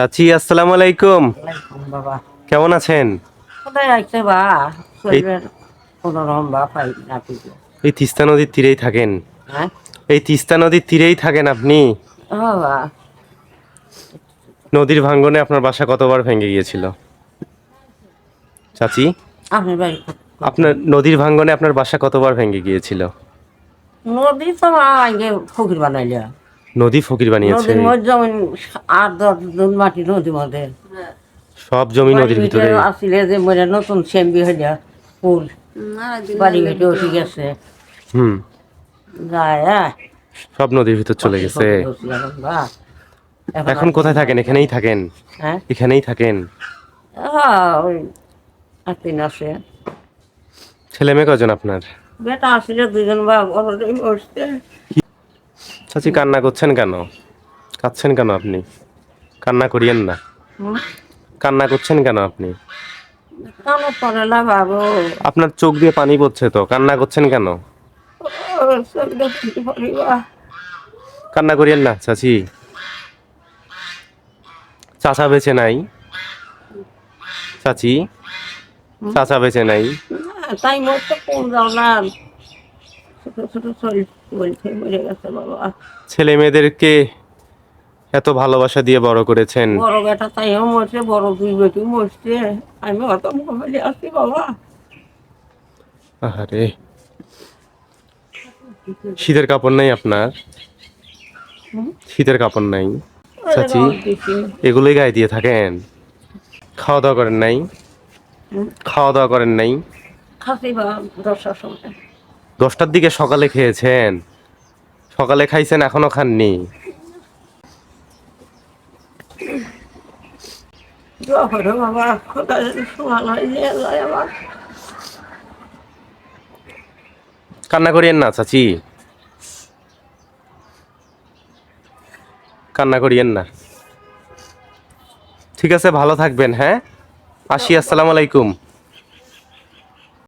চাচি আসসালামু আলাইকুম। বাবা। কেমন আছেন? এই তিস্তা নদীর তীরেই থাকেন। হ্যাঁ? এই তিস্তা নদীর তীরেই থাকেন আপনি? নদীর ভাঙ্গনে আপনার বাসা কতবার ভেঙে গিয়েছিল? চাচি আপনার নদীর ভাঙ্গনে আপনার বাসা কতবার ভেঙে গিয়েছিল? নদী তো ফকির বানাইলে। নদী ফকির বানিয়েছে। নদীর মধ্যে যেমন আট দশ জন মাটি নদীর মধ্যে। সব জমি নদীর ভিতরে আসলে যে মনে নতুন সেম্বি হইলে পুল বাড়ি ঘেটে উঠে গেছে। হুম। যায় হ্যাঁ। সব নদীর ভিতর চলে গেছে। বা। এখন কোথায় থাকেন? এখানেই থাকেন? হ্যাঁ। এখানেই থাকেন? হ্যাঁ, ওই আর তিন আছে। ছেলে মেয়ে কজন আপনার? বেটা আসলে দুজন বা চাচি কান্না করছেন কেন? কাঁদছেন কেন আপনি? কান্না করিয়েন না। কান্না করছেন কেন আপনি? আপনার চোখ দিয়ে পানি পড়ছে তো কান্না করছেন কেন? কান্না করিয়েন না চাচি। চাচা বেঁচে নাই। চাচি চাচা বেঁচে নাই। তাই মোট তো কোন ছোট ছোট বলছে মরে গেছে বাবা। ছেলে মেয়েদেরকে এত ভালোবাসা দিয়ে বড় করেছেন। বড় বেটা তাইও মরছে বড় দুই বেটি মরছে। আমি অত মোবাইলে আছি বাবা। আরে শীতের কাপড় নাই আপনার? শীতের কাপড় নাই? চাচি এগুলোই গায়ে দিয়ে থাকেন? খাওয়া দাওয়া করেন নাই? খাওয়া দাওয়া করেন নাই? খাসি বা দশটার সময়। দশটার দিকে সকালে খেয়েছেন। সকালে খাইছেন, এখনও খাননি। কান্না করিয়েন না, চাচি। কান্না করিয়েন না। ঠিক আছে, ভালো থাকবেন হ্যাঁ? আসি, আসসালামু আলাইকুম।